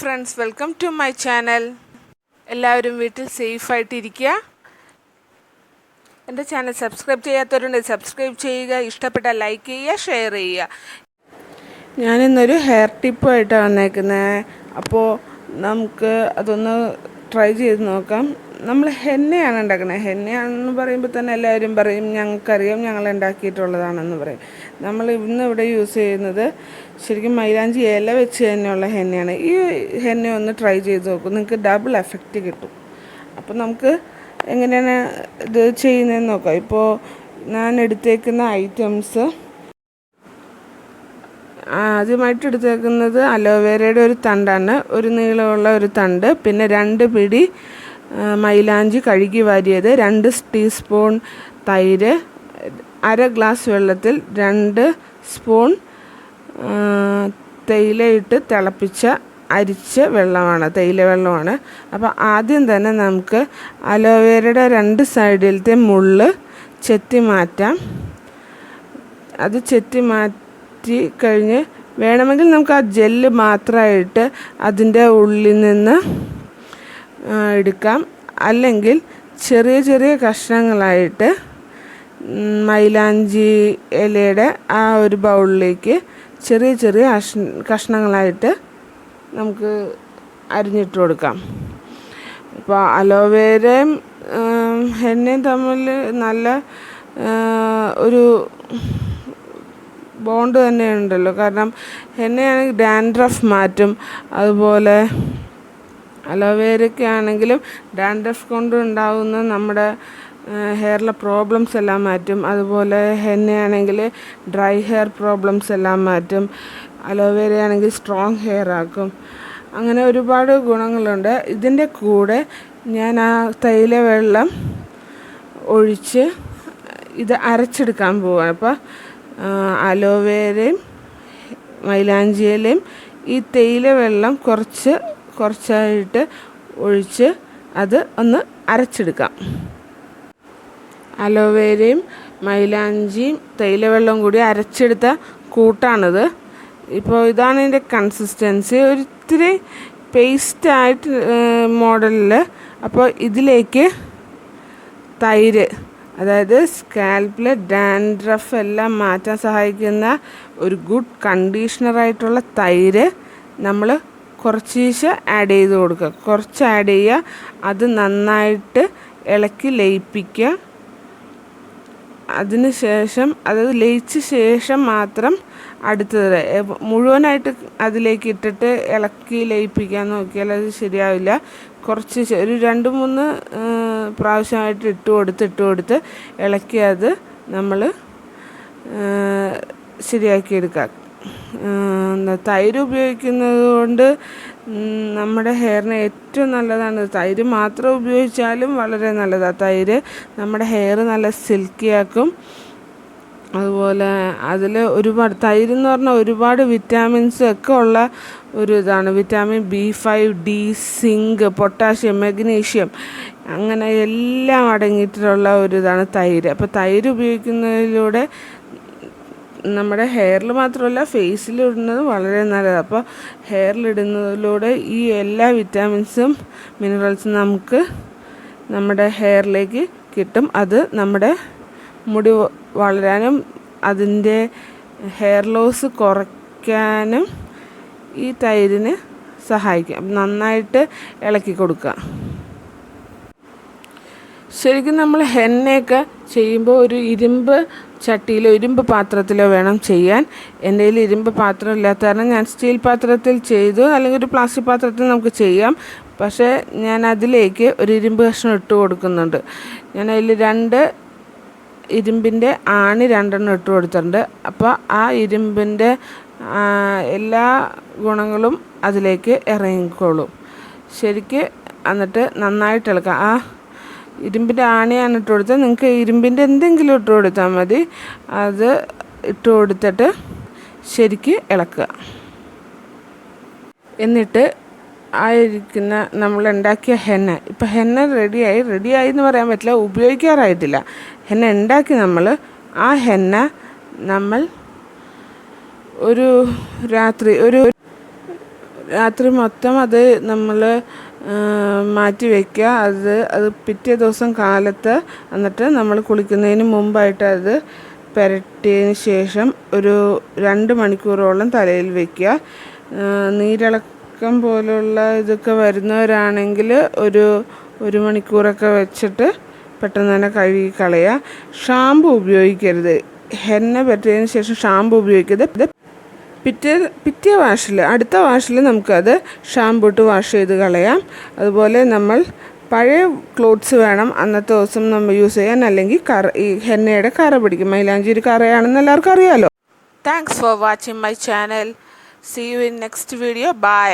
Friends welcome to my channel എല്ലാവരും വീട്ടിൽ സേഫായിട്ടിരിക്കുക എന്റെ ചാനൽ സബ്സ്ക്രൈബ് ചെയ്യാത്തവരുണ്ട് സബ്സ്ക്രൈബ് ചെയ്യുക. ഇഷ്ടപ്പെട്ട ലൈക്ക് ചെയ്യുക ഷെയർ ചെയ്യുക. ഞാനിന്നൊരു ഹെയർ ടിപ്പായിട്ടാണ് വന്നേക്കുന്നത് അപ്പോൾ നമുക്ക് അതൊന്ന് ട്രൈ ചെയ്ത് നോക്കാം. നമ്മൾ ഹെന്നയാണ് ഉണ്ടാക്കുന്നത് ഹെന്നയാണെന്ന് പറയുമ്പോൾ തന്നെ എല്ലാവരും പറയും ഞങ്ങൾക്കറിയാം ഞങ്ങൾ ഉണ്ടാക്കിയിട്ടുള്ളതാണെന്ന് പറയും. നമ്മൾ ഇന്ന് ഇവിടെ യൂസ് ചെയ്യുന്നത് ശരിക്കും മൈലാഞ്ചി ഇല വെച്ച് തന്നെയുള്ള ഹെന്നയാണ്. ഈ ഹെന്ന ഒന്ന് ട്രൈ ചെയ്ത് നോക്കും. നിങ്ങൾക്ക് ഡബിൾ എഫക്റ്റ് കിട്ടും. അപ്പോൾ നമുക്ക് എങ്ങനെയാണ് ഇത് ചെയ്യുന്നതെന്ന് നോക്കാം. ഇപ്പോൾ ഞാൻ എടുത്തേക്കുന്ന ഐറ്റംസ്. ആദ്യമായിട്ട് എടുത്തേക്കുന്നത് അലോവേരയുടെ ഒരു തണ്ടാണ്. ഒരു നീളമുള്ള ഒരു തണ്ട് പിന്നെ രണ്ട് പിടി മൈലാഞ്ചി കഴുകി വാരിയത് രണ്ട് ടീസ്പൂൺ തൈര് അര ഗ്ലാസ് വെള്ളത്തിൽ രണ്ട് സ്പൂൺ തേയിലയിട്ട് തിളപ്പിച്ച അരിച്ച വെള്ളമാണ് തേയില വെള്ളമാണ്. അപ്പോൾ ആദ്യം തന്നെ നമുക്ക് അലോവേരയുടെ രണ്ട് സൈഡിലത്തെ മുള്ള് ചെത്തി മാറ്റാം. അത് ചെത്തി മാറ്റി കഴിഞ്ഞ് വേണമെങ്കിൽ നമുക്ക് ആ ജെല്ല് മാത്രമായിട്ട് അതിന്റെ ഉള്ളിൽ നിന്ന് എടുക്കാം. അല്ലെങ്കിൽ ചെറിയ ചെറിയ കഷ്ണങ്ങളായിട്ട് മൈലാഞ്ചി ഇലയുടെ ആ ഒരു ബൗളിലേക്ക് ചെറിയ ചെറിയ കഷ്ണങ്ങളായിട്ട് നമുക്ക് അരിഞ്ഞിട്ട് കൊടുക്കാം. ഇപ്പോൾ അലോവേരയും എണ്ണയും തമ്മിൽ നല്ല ഒരു ബോണ്ട് തന്നെ ഉണ്ടല്ലോ കാരണം എണ്ണയാണെങ്കിൽ ഡാൻഡ്രഫ് മാറ്റും. അതുപോലെ അലോവേരയ്ക്ക് ആണെങ്കിലും ഡാൻഡ്രഫ് കൊണ്ട് ഉണ്ടാകുന്ന നമ്മുടെ ഹെയറിലെ പ്രോബ്ലംസ് എല്ലാം മാറ്റും. അതുപോലെ ഹെന്നയാണെങ്കിൽ ഡ്രൈ ഹെയർ പ്രോബ്ലംസ് എല്ലാം മാറ്റും. അലോവേര ആണെങ്കിൽ സ്ട്രോങ് ഹെയർ ആക്കും. അങ്ങനെ ഒരുപാട് ഗുണങ്ങളുണ്ട്. ഇതിന്റെ കൂടെ ഞാൻ ആ തൈല വെള്ളം ഒഴിച്ച് ഇത് അരച്ചെടുക്കാൻ പോവാണ്. അപ്പോൾ അലോവേരയും മൈലാഞ്ചിയിലയും ഈ തേയില വെള്ളം കുറച്ച് കുറച്ചായിട്ട് ഒഴിച്ച് അത് ഒന്ന് അരച്ചെടുക്കാം. അലോവേരയും മൈലാഞ്ചിയും തേയിലവെള്ളവും കൂടി അരച്ചെടുത്ത കൂട്ടാണിത്. ഇപ്പോൾ ഇതാണ് ഇതിന്റെ കൺസിസ്റ്റൻസി ഒരിത്തിരി പേസ്റ്റായിട്ട് മോഡലിൽ അപ്പോൾ ഇതിലേക്ക് തൈര് അതായത് സ്കാൽപ്പിലെ ഡാൻഡ്രഫ് എല്ലാം മാറ്റാൻ സഹായിക്കുന്ന ഒരു ഗുഡ് കണ്ടീഷണറായിട്ടുള്ള തൈര് നമ്മൾ കുറച്ചീശെ ആഡ് ചെയ്ത് കൊടുക്കുക. കുറച്ച് ആഡ് ചെയ്യുക. അത് നന്നായിട്ട് ഇളക്കി ലയിപ്പിക്കുക. അതിന് ശേഷം അത് ലയിച്ച ശേഷം മാത്രം അടുത്തത് മുഴുവനായിട്ട് അതിലേക്ക് ഇട്ടിട്ട് ഇളക്കി ലയിപ്പിക്കാൻ നോക്കിയാൽ അത് ശരിയാവില്ല. കുറച്ച് ഒരു രണ്ട് മൂന്ന് പ്രാവശ്യമായിട്ട് ഇട്ട് കൊടുത്ത് ഇട്ട് കൊടുത്ത് ഇളക്കി അത് നമ്മൾ ശരിയാക്കിയെടുക്കുക തൈര് ഉപയോഗിക്കുന്നത് കൊണ്ട് നമ്മുടെ ഹെയറിന് ഏറ്റവും നല്ലതാണ്. തൈര് മാത്രം ഉപയോഗിച്ചാലും വളരെ നല്ലതാണ് തൈര് നമ്മുടെ ഹെയർ നല്ല സിൽക്കിയാക്കും അതുപോലെ അതിൽ ഒരുപാട് തൈര് എന്ന് പറഞ്ഞാൽ ഒരുപാട് വിറ്റാമിൻസ് ഒക്കെ ഉള്ള ഒരു ഇതാണ്. Vitamin B five D zinc potassium magnesium അങ്ങനെ എല്ലാം അടങ്ങിയിട്ടുള്ള ഒരു ഇതാണ് തൈര്. അപ്പോൾ തൈര് ഉപയോഗിക്കുന്നതിലൂടെ നമ്മുടെ ഹെയറിൽ മാത്രമല്ല ഫേസിൽ ഇടുന്നത് വളരെ നല്ലതാണ് അപ്പോൾ ഹെയറിൽ ഇടുന്നതിലൂടെ ഈ എല്ലാ വിറ്റാമിൻസും മിനറൽസും നമുക്ക് നമ്മുടെ ഹെയറിലേക്ക് കിട്ടും. അത് നമ്മുടെ മുടി വളരാനും അതിന്റെ ഹെയർ ലോസ് കുറയ്ക്കാനും ഈ തൈരിന് സഹായിക്കും. നന്നായിട്ട് ഇളക്കി കൊടുക്കുക. ശരിക്കും നമ്മൾ ഹെന്നയൊക്കെ ചെയ്യുമ്പോൾ ഒരു ഇരുമ്പ് ചട്ടിയിലോ ഇരുമ്പ് പാത്രത്തിലോ വേണം ചെയ്യാൻ. എന്റെ കയ്യിൽ ഇരുമ്പ് പാത്രം ഇല്ലാത്ത കാരണം ഞാൻ സ്റ്റീൽ പാത്രത്തിൽ ചെയ്തു അല്ലെങ്കിൽ ഒരു പ്ലാസ്റ്റിക് പാത്രത്തിൽ നമുക്ക് ചെയ്യാം. പക്ഷേ ഞാൻ അതിലേക്ക് ഒരു ഇരുമ്പ് കഷ്ണം ഇട്ട് കൊടുക്കുന്നുണ്ട്. ഞാൻ അതിൽ രണ്ട് ഇരുമ്പിന്റെ ആണി രണ്ടെണ്ണം ഇട്ട് കൊടുത്തിട്ടുണ്ട്. അപ്പോൾ ആ ഇരുമ്പിന്റെ എല്ലാ ഗുണങ്ങളും അതിലേക്ക് ഇറങ്ങിക്കോളും. ശരിക്ക് എന്നിട്ട് നന്നായിട്ട് ഇളക്കാം. ആ ഇരുമ്പിന്റെ ആണിയാണ് ഇട്ട് കൊടുത്തത്. നിങ്ങൾക്ക് ഇരുമ്പിന്റെ എന്തെങ്കിലും ഇട്ട് കൊടുത്താൽ മതി. അത് ഇട്ട് കൊടുത്തിട്ട് ശരിക്ക് ഇളക്കുക. എന്നിട്ട് ആയിരിക്കുന്ന നമ്മൾ ഉണ്ടാക്കിയ ഹെന്ന. ഇപ്പം ഹെന്ന റെഡിയായി. റെഡിയായി എന്ന് പറയാൻ പറ്റില്ല. ഉപയോഗിക്കാറായിട്ടില്ല. ഹെന്ന ഉണ്ടാക്കി നമ്മൾ. ആ ഹെന്ന നമ്മൾ ഒരു രാത്രി ഒരു രാത്രി മൊത്തം അത് നമ്മൾ മാറ്റി വയ്ക്കുക അത് അത് പിറ്റേ ദിവസം കാലത്ത് എന്നിട്ട് നമ്മൾ കുളിക്കുന്നതിന് മുമ്പായിട്ട് അത് പുരട്ടിയതിന് ശേഷം ഒരു രണ്ട് മണിക്കൂറോളം തലയിൽ വയ്ക്കുക നീരിളക്കം പോലുള്ള ഇതൊക്കെ വരുന്നവരാണെങ്കിൽ ഒരു ഒരു മണിക്കൂറൊക്കെ വെച്ചിട്ട് പെട്ടെന്ന് തന്നെ കഴുകി കളയുക. ഷാമ്പു ഉപയോഗിക്കരുത്. ഹെന്ന പറ്റിയതിന് ശേഷം ഷാമ്പു ഉപയോഗിക്കരുത്. പിറ്റേ പിറ്റേ വാഷിൽ അടുത്ത വാഷിൽ നമുക്കത് ഷാംപൂട്ട് വാഷ് ചെയ്ത് കളയാം. അതുപോലെ നമ്മൾ പഴയ ക്ലോത്ത്സ് വേണം. അന്നത്തെ ദിവസം നമ്മൾ യൂസ് ചെയ്യാൻ അല്ലെങ്കിൽ കറ ഈ ഹെന്നയുടെ കറ പിടിക്കും. മൈലാഞ്ചേരി കറയാണെന്ന് എല്ലാവർക്കും അറിയാമല്ലോ thanks for watching my channel see you in next video bye